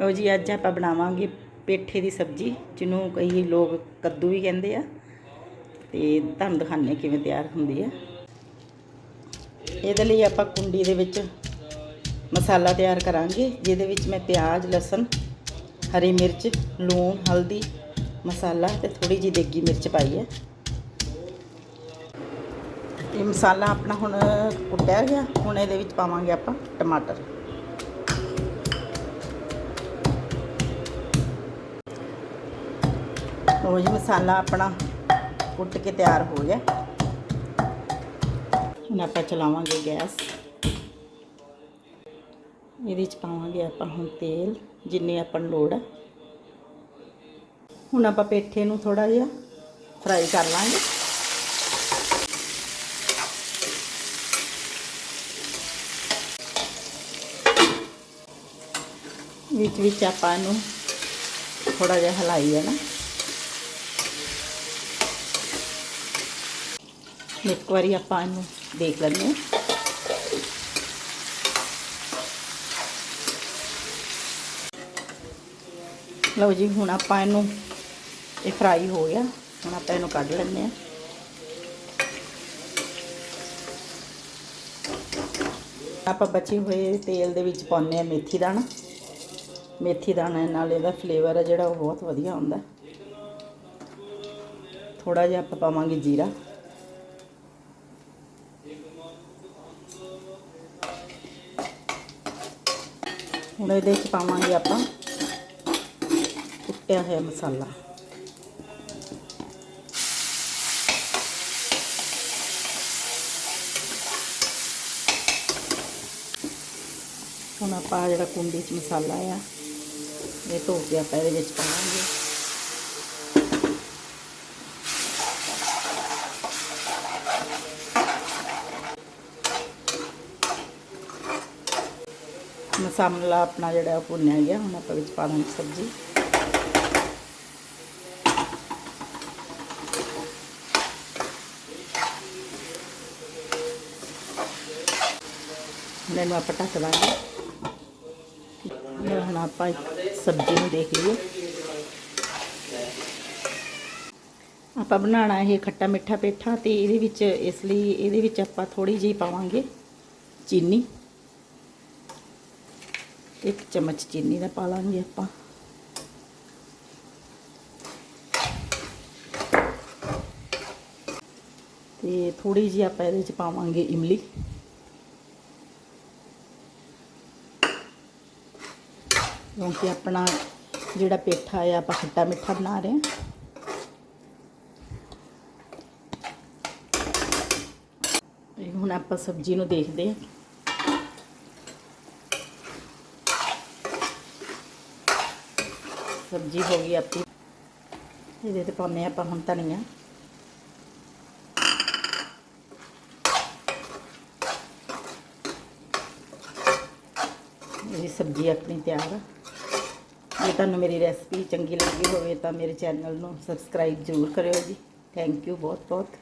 ਲਓ ਜੀ, ਅੱਜ ਆਪਾਂ ਬਣਾਵਾਂਗੇ ਪੇਠੇ ਦੀ ਸਬਜ਼ੀ, ਜਿਹਨੂੰ ਕਈ ਲੋਕ ਕੱਦੂ ਵੀ ਕਹਿੰਦੇ ਆ। ਤੇ ਤੁਹਾਨੂੰ ਦਿਖਾਣੇ ਕਿਵੇਂ ਤਿਆਰ ਹੁੰਦੀ ਹੈ ਇਹਦੇ ਲਈ ਆਪਾਂ ਕੁੰਡੀ ਦੇ ਵਿੱਚ ਮਸਾਲਾ ਤਿਆਰ ਕਰਾਂਗੇ, ਜਿਹਦੇ ਵਿੱਚ ਮੈਂ ਪਿਆਜ਼, ਲਸਣ, ਹਰੀ ਮਿਰਚ, ਲੂਣ, ਹਲਦੀ, ਮਸਾਲਾ ਤੇ ਥੋੜੀ ਜਿਹੀ ਦੇਗੀ ਮਿਰਚ ਪਾਈ ਹੈ ਇਹ ਮਸਾਲਾ ਆਪਣਾ ਹੁਣ ਕੁੱਟਿਆ ਗਿਆ, ਹੁਣ ਇਹਦੇ ਵਿੱਚ ਪਾਵਾਂਗੇ ਆਪਾਂ ਟਮਾਟਰ। ਲਓ ਜੀ, ਮਸਾਲਾ ਆਪਣਾ ਕੁੱਟ ਕੇ ਤਿਆਰ ਹੋ ਗਿਆ। ਹੁਣ ਆਪਾਂ ਚਲਾਵਾਂਗੇ ਗੈਸ। ਇਹਦੇ ਵਿੱਚ ਪਾਵਾਂਗੇ ਆਪਾਂ ਹੁਣ ਤੇਲ, ਜਿੰਨੇ ਆਪਾਂ ਨੂੰ ਲੋੜ ਹੈ। ਹੁਣ ਆਪਾਂ ਪੇਠੇ ਨੂੰ ਥੋੜਾ ਜਿਹਾ ਫਰਾਈ ਕਰ ਲਾਂਗੇ। ਵਿੱਚ ਵਿੱਚ ਆਪਾਂ ਨੂੰ ਥੋੜਾ ਜਿਹਾ ਹਲਾਈ ਹੈ ਨਾ ਇੱਕ ਵਾਰੀ ਆਪਾਂ ਇਹਨੂੰ ਦੇਖ ਲੈਂਦੇ ਹਾਂ। ਲਓ ਜੀ, ਹੁਣ ਆਪਾਂ ਇਹਨੂੰ, ਇਹ ਫਰਾਈ ਹੋ ਗਿਆ। ਹੁਣ ਆਪਾਂ ਇਹਨੂੰ ਕੱਢ ਲੈਂਦੇ ਹਾਂ। ਆਪਾਂ ਬਚੇ ਹੋਏ ਤੇਲ ਦੇ ਵਿੱਚ ਪਾਉਂਦੇ ਆ ਮੇਥੀ ਦਾਣਾ। ਮੇਥੀ ਦਾਣੇ ਨਾਲ ਇਹਦਾ ਫਲੇਵਰ ਹੈ ਜਿਹੜਾ ਉਹ ਬਹੁਤ ਵਧੀਆ ਹੁੰਦਾ। ਥੋੜਾ ਜਿਹਾ ਆਪਾਂ ਪਾਵਾਂਗੇ ਜੀਰਾ। ਹੁਣ ਇਹਦੇ ਵਿੱਚ ਪਾਵਾਂਗੇ ਆਪਾਂ ਕੁੱਟਿਆ ਹੋਇਆ ਮਸਾਲਾ। ਹੁਣ ਆਪਾਂ ਜਿਹੜਾ ਕੁੰਡੀ 'ਚ ਮਸਾਲਾ ਆ, ਇਹ ਧੋ ਕੇ ਆਪਾਂ ਇਹਦੇ ਵਿੱਚ ਪਾਵਾਂਗੇ। ਮਸਾਲਾ ਆਪਣਾ ਜਿਹੜਾ ਉਹ ਭੁੰਨਿਆ ਗਿਆ, ਹੁਣ ਆਪਾਂ ਵਿੱਚ ਪਾ ਦਾਂਗੇ ਸਬਜ਼ੀ। ਹੁਣ ਇਹਨੂੰ ਆਪਾਂ ਢੱਕ ਦਾਂਗੇ। ਹੁਣ ਆਪਾਂ ਸਬਜ਼ੀ ਨੂੰ ਦੇਖ ਲਈਏ। ਆਪਾਂ ਬਣਾਉਣਾ ਇਹ ਖੱਟਾ ਮਿੱਠਾ ਪੇਠਾ ਤੇ ਇਹਦੇ ਵਿੱਚ ਇਸ ਲਈ ਇਹਦੇ ਵਿੱਚ ਆਪਾਂ ਥੋੜੀ ਜਿਹੀ ਪਾਵਾਂਗੇ ਚੀਨੀ। ਇੱਕ ਚਮਚ ਚੀਨੀ ਦਾ ਪਾ ਲਾਂਗੇ ਆਪਾਂ। ਤੇ ਥੋੜੀ ਜਿਹੀ ਆਪਾਂ ਇਹਦੇ ਵਿੱਚ ਪਾਵਾਂਗੇ ਇਮਲੀ। ਕਿਉਂਕਿ ਆਪਣਾ ਜਿਹੜਾ ਪੇਠਾ ਆ, ਆਪਾਂ ਖੱਟਾ ਮਿੱਠਾ ਬਣਾ ਰਹੇ ਹਾਂ। ਹੁਣ ਆਪਾਂ ਸਬਜ਼ੀ ਨੂੰ ਦੇਖਦੇ ਹਾਂ। ਸਬਜ਼ੀ ਹੋ ਗਈ ਆਪਣੀ ਇਹਦੇ ਤੇ ਪਾਉਂਦੇ ਆਪਾਂ ਹੁਣ ਧਨੀਆ ਮੇਰੀ ਸਬਜ਼ੀ ਆਪਣੀ ਤਿਆਰ ਹੈ ਜੇ ਤੁਹਾਨੂੰ ਮੇਰੀ ਰੈਸਪੀ ਚੰਗੀ ਲੱਗੀ ਹੋਵੇ ਤਾਂ ਮੇਰੇ ਚੈਨਲ ਨੂੰ ਸਬਸਕ੍ਰਾਈਬ ਜ਼ਰੂਰ ਕਰਿਓ ਜੀ ਥੈਂਕ ਯੂ ਬਹੁਤ ਬਹੁਤ